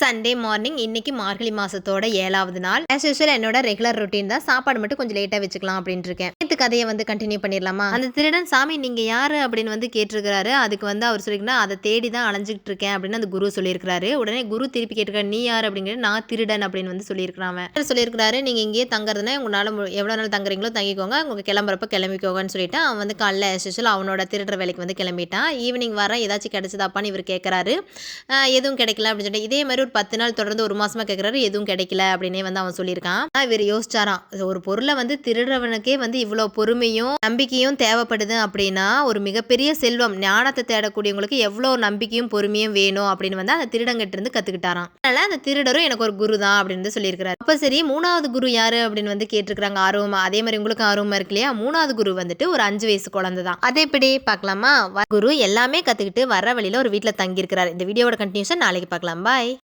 Sunday morning இன்னைக்கு மார்கழி மாசத்தோட ஏழாவது நாள். ஆஸ் யூஸ்வல் என்னோட ரெகுலர் ரொட்டீன் தான். சாப்பாடு மட்டும் கொஞ்சம் லேட்டா வச்சுக்கலாம் அப்படின்னு இருக்கேன். நேற்று கதையை வந்து கண்டினியூ பண்ணிடலாமா? அந்த திருடன் சாமி நீங்க யாரு? அப்படின்னு வந்து கேட்டிருக்கிறாரு. அதுக்கு வந்து அவர் சொல்லிருக்கா அதை தேடி தான் அலைஞ்சிட்டு இருக்கேன் அப்படின்னு அந்த குரு சொல்லியிருக்காரு உடனே குரு திருப்பி கேட்டிருக்காரு நீ யார்? அப்படிங்கிற நான் திருடன் அப்படின்னு வந்து சொல்லியிருக்கிறான் சொல்லியிருக்காரு நீங்க இங்கேயே தங்குறதுனா உங்களால எவ்வளவு நாள் தங்குறீங்களோ தங்கிக்கோங்க. உங்களுக்கு கிளம்புறப்ப கிளம்பிக்கோங்கன்னு சொல்லிட்டு அவன் வந்து காலைல ஆஸ் யூஸ்வல் அவனோட திருடுற வேலைக்கு வந்து கிளம்பிட்டான். ஈவினிங் வர ஏதாச்சும் கிடைச்சதாப்பான்னு இவர் கேட்கறாரு. எதுவும் கிடைக்கல அப்படின்னு சொல்லிட்டு. இதே மாதிரி ஒரு பத்து நாள் தொடர்ந்து ஒரு மாசமா கேட்குறாரு எதுவும் கிடைக்கல அப்படின்னே வந்து அவன் சொல்லியிருக்கான். ஆனால் இவர் யோசிச்சாராம் ஒரு பொருளை வந்து திருடுறவனுக்கே வந்து இவ்வளோ பொறுமையும் நம்பிக்கையும் தேவைப்படுது அப்படின்னா ஒரு மிகப்பெரிய செல்வம் ஞானத்தை தேடக்கூடியவங்களுக்கு எவ்வளோ நம்பிக்கையும் பொறுமையும் வேணும் அப்படின்னு வந்து அந்த திருடங்கிட்ட இருந்து கத்துக்கிட்டாராம். அதனால அந்த திருடரும் எனக்கு ஒரு குரு தான் அப்படின்னு சொல்லியிருக்காரு சொல்லியிருக்கிறாரு. அப்போ சரி மூணாவது குரு யாரு அப்படின்னு வந்து கேட்டிருக்கிறாங்க ஆர்வமா? அதே மாதிரி உங்களுக்கு ஆர்வமா இருக்கு இல்லையா? மூணாவது குரு வந்துட்டு ஒரு அஞ்சு வயசு குழந்தை தான். அதே எப்படி பார்க்கலாமா? குரு எல்லாமே கத்துக்கிட்டு வர வழியில ஒரு வீட்டில் தங்கியிருக்கிறாரு. இந்த வீடியோட கண்டினியூஷன் நாளைக்கு பார்க்கலாம். பாய்